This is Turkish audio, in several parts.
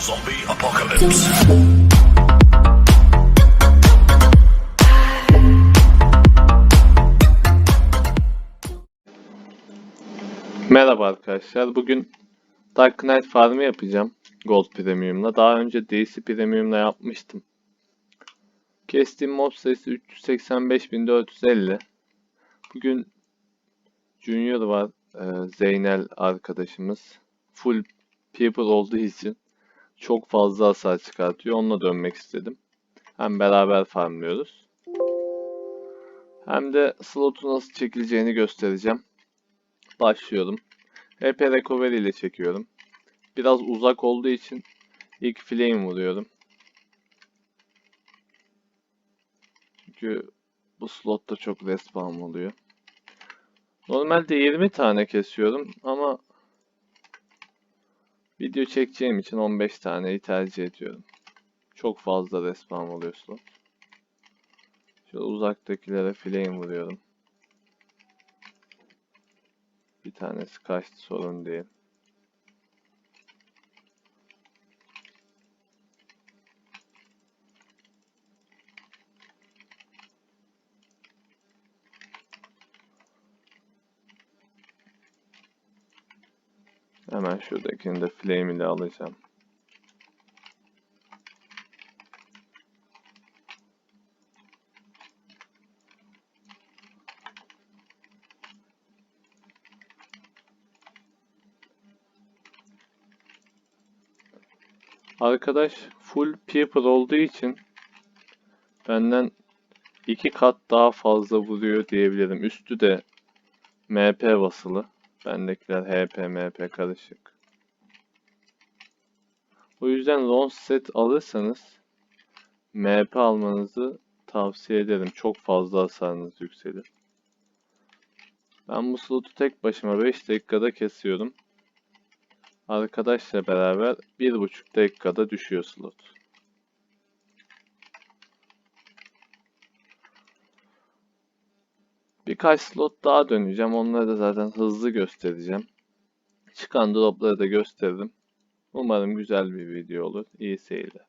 Zombie apocalypse. Merhaba arkadaşlar. Bugün Dark Knight Farm'ı yapacağım. Gold Premium'la. Daha önce DC Premium'la yapmıştım. Kestiğim mob sayısı 385.450. Bugün Junior var. e, Zeynel arkadaşımız. Full people olduğu için çok fazla hasar çıkartıyor. Onunla dönmek istedim. Hem beraber farmlıyoruz. Hem de slotu nasıl çekileceğini göstereceğim. Başlıyorum. HP Recovery ile çekiyorum. Biraz uzak olduğu için ilk flame vuruyorum. Çünkü bu slotta çok respawn oluyor. Normalde 20 tane kesiyorum ama video çekeceğim için 15 taneyi tercih ediyorum. Çok fazla respawn oluyor slot. Şöyle uzaktakilere flame vuruyorum. Bir tanesi kaçtı sorun değil. Hemen şuradakini de flame ile alacağım. Arkadaş full people olduğu için benden iki kat daha fazla vuruyor diyebilirim. Üstü de MP basılı. Bendekiler HP, MP karışık. O yüzden long set alırsanız MP almanızı tavsiye ederim. Çok fazla hasarınız yükselir. Ben bu slotu tek başıma 5 dakikada kesiyorum. Arkadaşla beraber 1,5 dakikada düşüyor slot. Birkaç slot daha döneceğim. Onları da zaten hızlı göstereceğim. Çıkan dropları da gösteririm. Umarım güzel bir video olur. İyi seyirler.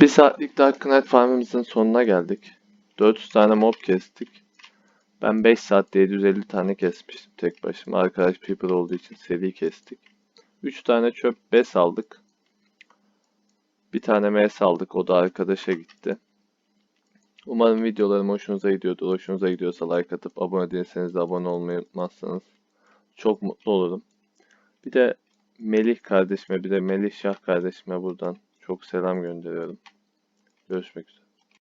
Bir saatlik Dark Knight farmımızın sonuna geldik. 400 tane mob kestik. Ben 5 saatte 750 tane kesmiştim tek başıma. Arkadaş People olduğu için seri kestik. 3 tane çöp bes aldık. Bir tane mes aldık. O da arkadaşa gitti. Umarım videolarım hoşunuza gidiyordur. Hoşunuza gidiyorsa like atıp abone değilseniz de abone olmayı unutmazsanız çok mutlu olurum. Bir de Melih kardeşime bir de Melih Şah kardeşime buradan çok selam gönderiyorum. Görüşmek üzere.